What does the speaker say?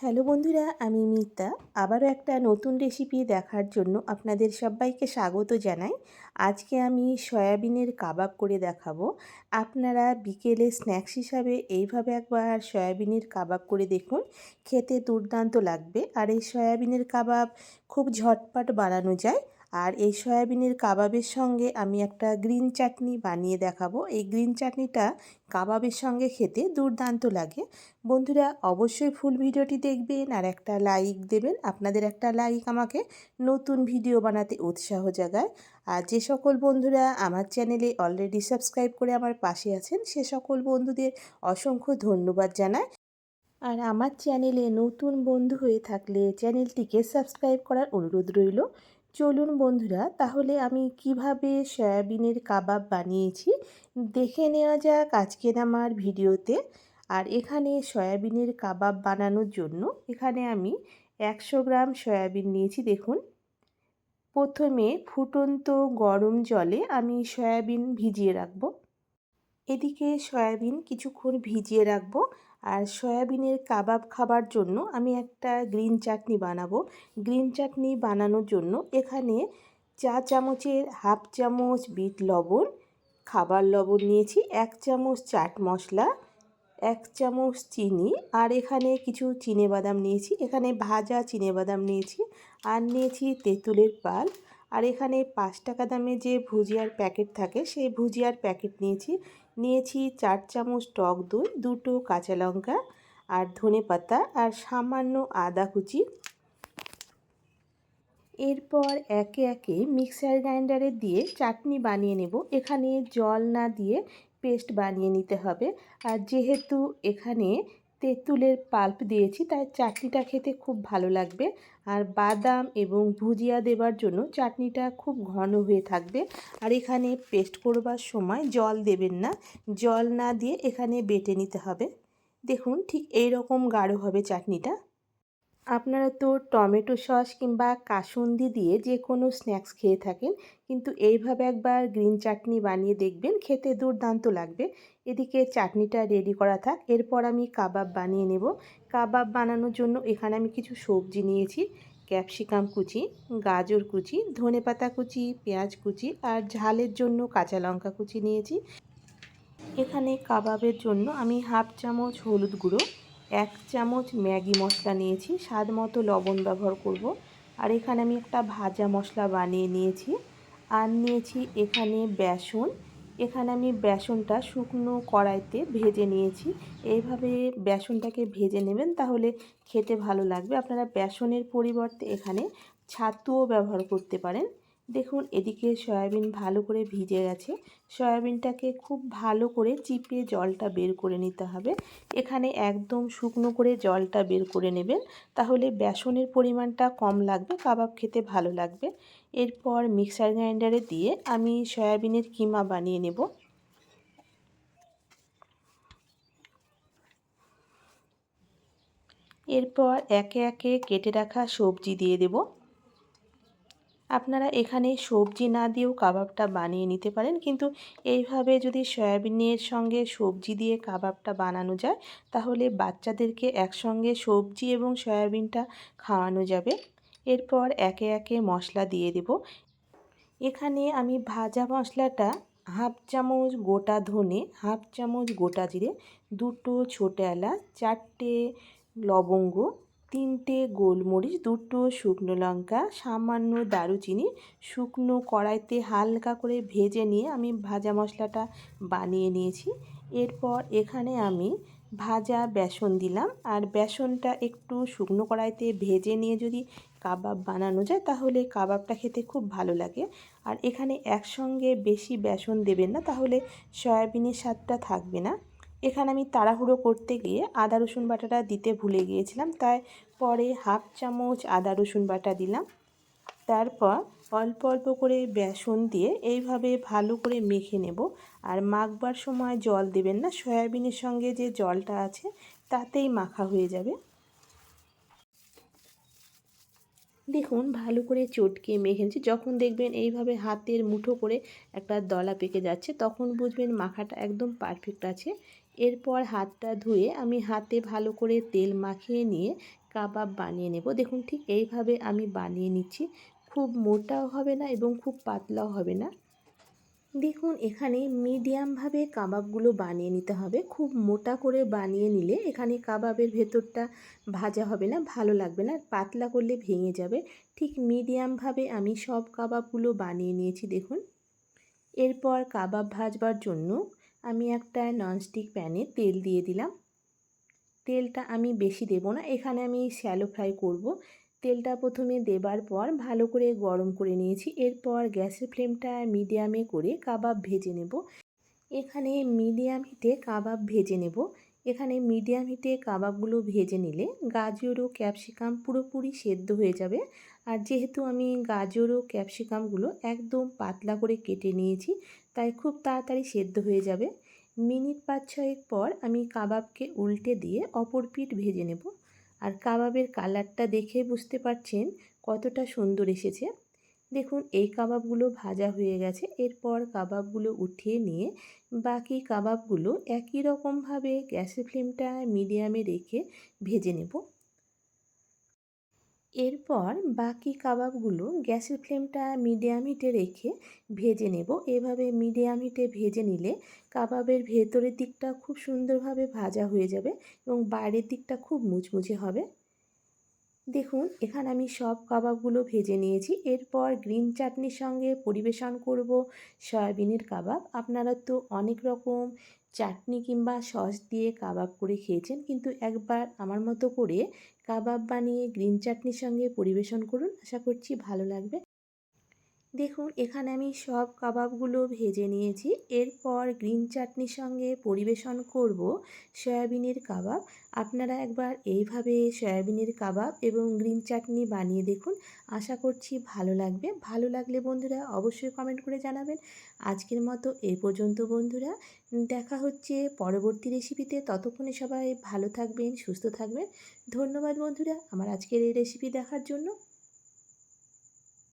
Hello বন্ধুরা, আমি মিতা। আবারও একটা নতুন রেসিপি দেখার জন্য আপনাদের সবাইকে স্বাগত জানাই। আজকে আমি সয়াবিনের কাবাব করে দেখাবো। আপনারা বিকেলে স্ন্যাক্স হিসাবে এইভাবে একবার সয়াবিনের কাবাব করে দেখুন। খেতে দুর্দান্ত লাগবে। আর এই সয়াবিনের কাবাব খুব ঝটপট বানানো যায়। আর এই সয়াবিনের কাবাবের সঙ্গে আমি একটা গ্রিন চাটনি বানিয়ে দেখাবো। এই গ্রিন চাটনিটা কাবাবের সঙ্গে খেতে দুর্দান্ত লাগে। বন্ধুরা, অবশ্যই ফুল ভিডিওটি দেখবেন আর একটা লাইক দেবেন। আপনাদের একটা লাইক আমাকে নতুন ভিডিও বানাতে উৎসাহ জাগায়। আর যে সকল বন্ধুরা আমার চ্যানেলে অলরেডি সাবস্ক্রাইব করে আমার পাশে আছেন, সে সকল বন্ধুদের অসংখ্য ধন্যবাদ জানায় আর আমার চ্যানেলে নতুন বন্ধু হয়ে থাকলে চ্যানেলটিকে সাবস্ক্রাইব করার অনুরোধ রইল। চলুন বন্ধুরা, তাহলে আমি কীভাবে সয়াবিনের কাবাব বানিয়েছি দেখে নেওয়া যাক আজকের আমার ভিডিওতে। আর এখানে সয়াবিনের কাবাব বানানোর জন্য এখানে আমি একশো গ্রাম সয়াবিন নিয়েছি, দেখুন। প্রথমে ফুটন্ত গরম জলে আমি সয়াবিন ভিজিয়ে রাখব। এদিকে সয়াবিন কিছুক্ষণ ভিজিয়ে রাখব আর সয়াবিনের কাবাব খাবার জন্য আমি একটা গ্রিন চাটনি বানাবো। গ্রিন চাটনি বানানোর জন্য এখানে চা চামচের হাফ চামচ বিট লবণ, খাবার লবণ নিয়েছি, এক চামচ চাট মশলা, এক চামচ চিনি আর এখানে কিছু চিনে বাদাম নিয়েছি। এখানে ভাজা চিনে বাদাম নিয়েছি আর নিয়েছি তেঁতুলের পাল। আর এখানে পাঁচ টাকা দামে যে ভুজিয়ার প্যাকেট থাকে, সেই ভুজিয়ার প্যাকেট নিয়েছি। নিয়েছি চার চামচ টক দই, দুটো কাঁচা লঙ্কা আর ধনে পাতা আর সামান্য আদা কুচি। এরপর একে একে মিক্সার গ্রাইন্ডারে দিয়ে চাটনি বানিয়ে নেব। এখানে জল না দিয়ে পেস্ট বানিয়ে নিতে হবে। আর যেহেতু এখানে তেঁতুলের পাল্প দিয়েছি, তাই চাটনিটা খেতে খুব ভালো লাগবে। আর বাদাম এবং ভুজিয়া দেবার জন্য চাটনিটা খুব ঘন হয়ে থাকবে। আর এখানে পেস্ট করবার সময় জল দেবেন না, জল না দিয়ে এখানে বেটে নিতে হবে। দেখুন ঠিক এই রকম গাঢ় হবে চাটনিটা। আপনারা তো টমেটো সস কিংবা কাসুন্দি দিয়ে যে কোনো স্ন্যাক্স খেয়ে থাকেন, কিন্তু এইভাবে একবার গ্রিন চাটনি বানিয়ে দেখবেন, খেতে দুর্দান্ত লাগবে। এদিকে চাটনিটা রেডি করা থাক, এরপর আমি কাবাব বানিয়ে নেব। কাবাব বানানোর জন্য এখানে আমি কিছু সবজি নিয়েছি, ক্যাপসিকাম কুচি, গাজর কুচি, ধনে পাতা কুচি, পেঁয়াজ কুচি আর ঝালের জন্য কাঁচা লঙ্কা কুচি নিয়েছি। এখানে কাবাবের জন্য আমি হাফ চামচ হলুদ গুঁড়ো এক চামচ ম্যাগি মশলা নিয়েছি, স্বাদ মতো লবণ ব্যবহার করব। আর এখানে আমি একটা ভাজা মশলা বানিয়ে নিয়েছি। আর নিয়েছি এখানে বেসন। এখানে আমি বেসনটা শুকনো কড়াইতে ভেজে নিয়েছি। এইভাবে বেসনটাকে ভেজে নেবেন, তাহলে খেতে ভালো লাগবে। আপনারা বেসনের পরিবর্তে এখানে ছাতুও ব্যবহার করতে পারেন। দেখুন, এদিকে সয়াবিন ভালো করে ভিজে গেছে। সয়াবিনটাকে খুব ভালো করে চিপে জলটা বের করে নিতে হবে। এখানে একদম শুকনো করে জলটা বের করে নেবেন। তাহলে বেসনের পরিমাণটা কম লাগবে, কাবাব খেতে ভালো লাগবে। এরপর মিক্সার গ্রাইন্ডারে দিয়ে আমি সয়াবিনের কিমা বানিয়ে নেব। এরপর একে একে কেটে রাখা সবজি দিয়ে দেবো। আপনারা এখানে সবজি না দিয়েও কাবাবটা বানিয়ে নিতে পারেন। কিন্তু এইভাবে যদি সয়াবিনের সঙ্গে সবজি দিয়ে কাবাবটা বানানো যায়, তাহলে বাচ্চাদেরকে একসঙ্গে সবজি এবং সয়াবিনটা খাওয়ানো যাবে। এরপর একে একে মশলা দিয়ে দেব। এখানে আমি ভাজা মশলাটা হাফ চামচ গোটা ধনে, হাফ চামচ গোটা জিরে, দুটো ছোটো এলাচ, চারটে লবঙ্গ তিনটে গোলমরিচ, দুটো শুকনো লঙ্কা, সামান্য দারুচিনি, শুকনো কড়াইতে হালকা করে ভেজে নিয়ে আমি ভাজা মশলাটা বানিয়ে নিয়েছি। এরপর এখানে আমি ভাজা বেসন দিলাম। আর বেসনটা একটু শুকনো কড়াইতে ভেজে নিয়ে যদি কাবাব বানানো যায়, তাহলে কাবাবটা খেতে খুব ভালো লাগে। আর এখানে একসঙ্গে বেশি বেসন দেবেন না, তাহলে সয়াবিনের স্বাদটা থাকবে না। এখানে আমি তাড়াহুড়ো করতে গিয়ে আদা, রসুন বাটাটা দিতে ভুলে গিয়েছিলাম, তাই পরে হাফ চামচ আদা, রসুন বাটা দিলাম। তারপর অল্প অল্প করে বেসন দিয়ে এইভাবে ভালো করে মেখে নেব। আর মাখবার সময় জল দেবেন না, সয়াবিনের সঙ্গে যে জলটা আছে তাতেই মাখা হয়ে যাবে। দেখুন, ভালো করে চটকে মেখে নিচ্ছি যখন দেখবেন এইভাবে হাতের মুঠো করে একটা দলা পেকে যাচ্ছে, তখন বুঝবেন মাখাটা একদম পারফেক্ট আছে। এরপর হাতটা ধুয়ে আমি হাতে ভালো করে তেল মাখিয়ে নিয়ে কাবাব বানিয়ে নেব। দেখুন ঠিক এইভাবে আমি বানিয়ে নিচ্ছি। খুব মোটাও হবে না এবং খুব পাতলাও হবে না। দেখুন এখানে মিডিয়ামভাবে কাবাবগুলো বানিয়ে নিতে হবে। খুব মোটা করে বানিয়ে নিলে এখানে কাবাবের ভেতরটা ভাজা হবে না, ভালো লাগবে না, পাতলা করলে ভেঙে যাবে। ঠিক মিডিয়ামভাবে আমি সব কাবাবগুলো বানিয়ে নিয়েছি, দেখুন। এরপর কাবাব ভাজবার জন্য আমি একটা ননস্টিক প্যানে তেল দিয়ে দিলাম। তেলটা আমি বেশি দেব না, এখানে আমি শ্যালো ফ্রাই করব। তেলটা প্রথমে দেবার পর ভালো করে গরম করে নিয়েছি, এরপর গ্যাসের ফ্লেমটা মিডিয়ামে করে কাবাব ভেজে নেব। এখানে মিডিয়াম হিটে কাবাব ভেজে নেব। এখানে মিডিয়াম হিটে কাবাবগুলো ভেজে নিলে গাজর ও ক্যাপসিকাম পুরোপুরি সেদ্ধ হয়ে যাবে। আর যেহেতু আমি গাজর ও ক্যাপসিকামগুলো একদম পাতলা করে কেটে নিয়েছি তাই খুব তাড়াতাড়ি সেদ্ধ হয়ে যাবে। মিনিট পাঁচ ছয়েক পর আমি কাবাবকে উল্টে দিয়ে অপর পিঠ ভেজে নেব। আর কাবাবের কালারটা দেখে বুঝতে পারছেন কতটা সুন্দর এসেছে। দেখুন, এই কাবাবগুলো ভাজা হয়ে গেছে। এরপর কাবাবগুলো উঠিয়ে নিয়ে বাকি কাবাবগুলো একই রকমভাবে গ্যাসের ফ্লেমটা মিডিয়ামে রেখে ভেজে নেব। এরপর বাকি কাবাবগুলো গ্যাসের ফ্লেমটা মিডিয়াম হিটে রেখে ভেজে নেব। এভাবে মিডিয়াম হিটে ভেজে নিলে কাবাবের ভেতরের দিকটা খুব সুন্দরভাবে ভাজা হয়ে যাবে এবং বাইরের দিকটা খুব মুচমুচে হবে। দেখুন, এখানে আমি সব কাবাবগুলো ভেজে নিয়েছি। এরপর গ্রিন চাটনির সঙ্গে পরিবেশন করব সয়াবিনের কাবাব। আপনারা তো অনেক রকম চাটনি কিংবা সস দিয়ে কাবাব করে খেয়েছেন, কিন্তু একবার আমার মতো করে কাবাব বানিয়ে গ্রিন চাটনির সঙ্গে পরিবেশন করুন। আশা করছি ভালো লাগবে। দেখুন, এখানে আমি সব কাবাবগুলো ভেজে নিয়েছি। এরপর গ্রিন চাটনির সঙ্গে পরিবেশন করব সয়াবিনের কাবাব। আপনারা একবার এইভাবে সয়াবিনের কাবাব এবং গ্রিন চাটনি বানিয়ে দেখুন। আশা করছি ভালো লাগবে। ভালো লাগলে বন্ধুরা অবশ্যই কমেন্ট করে জানাবেন। আজকের মতো এই পর্যন্ত বন্ধুরা। দেখা হচ্ছে পরবর্তী রেসিপিতে ততক্ষণে সবাই ভালো থাকবেন, সুস্থ থাকবেন। ধন্যবাদ বন্ধুরা। আমার আজকের এই রেসিপি দেখার জন্য।